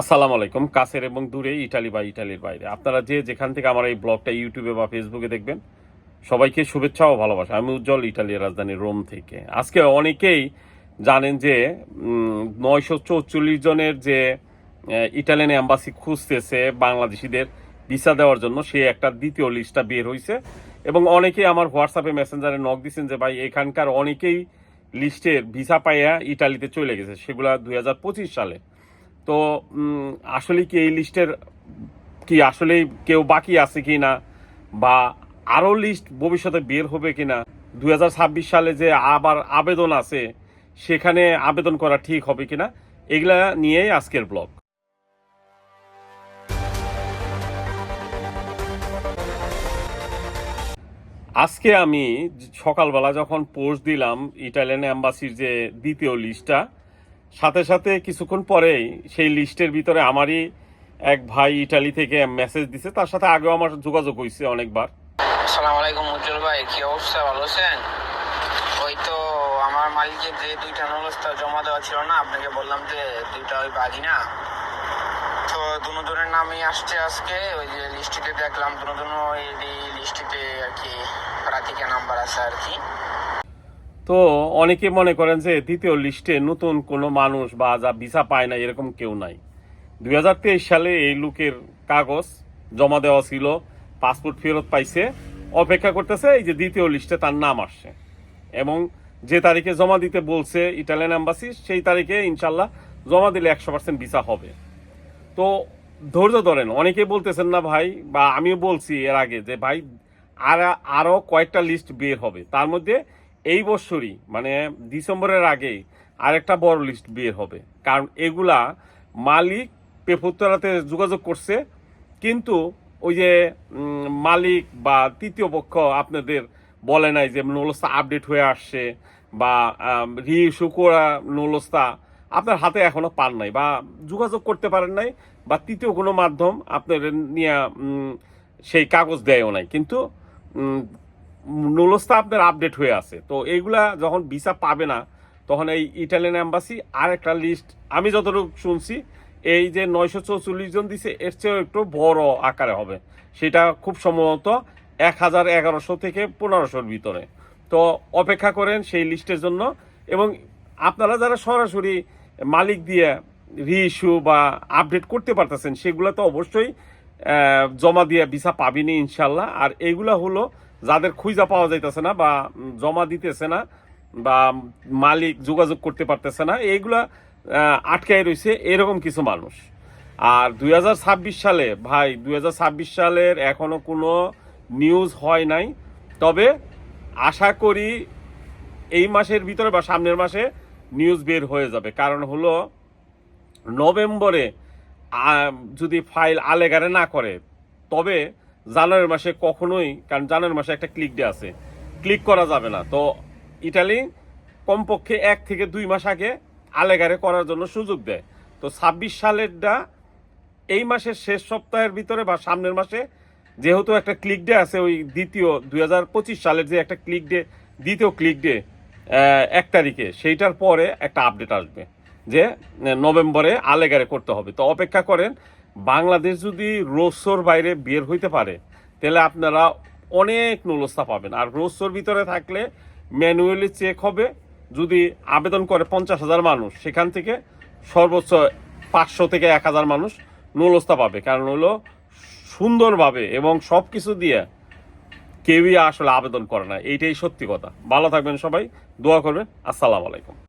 আসসালামু আলাইকুম, কাছের এবং দূরে ইটালি বা ইটালির বাইরে। আপনারা যে যেখান থেকে আমার এই ব্লগটা ইউটিউবে বা ফেসবুকে দেখবেন, সবাইকে শুভেচ্ছা ও ভালোবাসা। আমি উজ্জ্বল ইটালির রাজধানী রোম থেকে। আজকে অনেকেই জানেন যে নয়শো চৌচল্লিশ জনের যে ইটালিয়ান অ্যাম্বাসি খুঁজতেছে বাংলাদেশিদের ভিসা দেওয়ার জন্য, সে একটা দ্বিতীয় লিস্টটা বের হয়েছে এবং অনেকেই আমার হোয়াটসঅ্যাপে মেসেঞ্জারে নক দিচ্ছেন যে, ভাই, এখানকার অনেকেই লিস্টের ভিসা পাইয়া ইটালিতে চলে গেছে। সেগুলা দুই হাজার পঁচিশ সালে তো আসলে কি এই লিস্টের, কি আসলে কেউ বাকি আছে কি না? বা আরও লিস্ট ভবিষ্যতে বের হবে কি হাজার ছাব্বিশ সালে যে আবার আবেদন আছে, সেখানে আবেদন করা ঠিক হবে কিনা এগুলা নিয়েই আজকের ব্লগ। আজকে আমি সকালবেলা যখন পোস্ট দিলাম ইটালিয়ান অ্যাম্বাসির যে দ্বিতীয় লিস্টটা সাথে সাথে কিছুক্ষণ পরেই সেই লিস্টের ভিতরে আমারই এক ভাই ইটালি থেকে মেসেজ দিছে। তার সাথে আগেও আমার যোগাযোগ হয়েছে অনেকবার। আসসালামু আলাইকুম, উজ্জ্বল ভাই, কি অবস্থা? ভালো আছেন? ওই তো আমার মালিকের যে দুইটা নলস্তা জমা দেওয়া ছিল না, আপনাকে বললাম যে দুইটা ওই বাদি না। তো দুনো নামই আসছে আজকে, ওই যে লিস্টিতে দেখলাম দুনো ওই লিস্টিতে আর কি রাতিকা নাম্বার আছে আর কি। তো অনেকে মনে করেন যে দ্বিতীয় লিস্টে নতুন কোনো মানুষ বা যা ভিসা পায় না, এরকম কেউ নাই। দুই হাজার তেইশ সালে এই লোকের কাগজ জমা দেওয়া ছিল, পাসপোর্ট ফেরত পাইছে, অপেক্ষা করতেছে এই যে দ্বিতীয় লিস্টে তার নাম আসছে। এবং যে তারিখে জমা দিতে বলছে ইটালিয়ান অ্যাম্বাসি সেই তারিখে ইনশাল্লাহ জমা দিলে একশো পার্সেন্ট ভিসা হবে। তো ধৈর্য ধরেন অনেকে বলতেছেন না ভাই, বা আমিও বলছি এর আগে যে ভাই, আর আরও কয়েকটা লিস্ট বের হবে। তার মধ্যে এই বছরই মানে ডিসেম্বরের আগেই আরেকটা বড় লিস্ট বের হবে। কারণ এগুলা মালিক পেফুত্তরাতে যোগাযোগ করছে, কিন্তু ওই যে মালিক বা তৃতীয় পক্ষ আপনাদের বলে নাই যে নলস্তা আপডেট হয়ে আসছে বা রি ইস্যু করা নলস্তা আপনার হাতে এখনও পান নাই বা যোগাযোগ করতে পারেন নাই বা তৃতীয় কোনো মাধ্যম আপনার নিয়ে সেই কাগজ দেয়ও নাই। কিন্তু নলস্তা আপনার আপডেট হয়ে আছে। তো এইগুলা যখন ভিসা পাবে না, তখন এই ইটালিয়ান অ্যাম্বাসি আর একটা লিস্ট আমি যতটুকু শুনছি, এই যে নয়শো চৌচল্লিশ জন দিছে, এর চেয়েও একটু বড় আকারে হবে। সেটা খুব সম্ভবত এক হাজার এগারোশো থেকে পনেরোশোর ভিতরে। তো অপেক্ষা করেন সেই লিস্টের জন্য। এবং আপনারা যারা সরাসরি মালিক দিয়ে রিইস্যু বা আপডেট করতে পারতেছেন, সেগুলো তো অবশ্যই জমা দিয়ে ভিসা পাবিনি ইনশাল্লাহ। আর এইগুলা হলো যাদের খুঁজা পাওয়া যাইতেছে না বা জমা দিতেছে না বা মালিক যোগাযোগ করতে পারতেছে না, এইগুলা আটকায় রয়েছে এরকম কিছু মানুষ। আর দুই হাজার ছাব্বিশ সালে, ভাই দু হাজার ছাব্বিশ সালের এখনও কোনো নিউজ হয় নাই। তবে আশা করি এই মাসের ভিতরে বা সামনের মাসে নিউজ বের হয়ে যাবে। কারণ হলো, নভেম্বরে যদি ফাইল আলেগারে না করে, তবে জানুয়ারি মাসে কখনোই, কারণ জানুয়ারি মাসে একটা ক্লিক ডে আছে। ক্লিক করা যাবে না। তো ইটালি কমপক্ষে এক থেকে দুই মাস আগে আলেগারে করার জন্য সুযোগ দেয়। তো ছাব্বিশ সালেরটা এই মাসের শেষ সপ্তাহের ভিতরে বা সামনের মাসে যেহেতু একটা ক্লিক ডে আছে, ওই দ্বিতীয় দু হাজার পঁচিশ সালের যে একটা ক্লিক ডে দ্বিতীয় ক্লিক ডে এক তারিখে, সেইটার পরে একটা আপডেট আসবে যে নভেম্বরে আলেগারে করতে হবে। তো অপেক্ষা করেন বাংলাদেশ যদি রোসোর বাইরে বের হইতে পারে, তাহলে আপনারা অনেক নুলস্তা পাবেন। আর রোসোর ভিতরে থাকলে ম্যানুয়ালি চেক হবে, যদি আবেদন করে পঞ্চাশ হাজার মানুষ, সেখান থেকে সর্বোচ্চ পাঁচশো থেকে এক হাজার মানুষ নুলস্তা পাবে। কারণ হলো সুন্দরভাবে এবং সব কিছু দিয়ে কেউই আসলে আবেদন করে না। এইটাই সত্যি কথা। ভালো থাকবেন সবাই, দোয়া করবেন। আসসালামু আলাইকুম।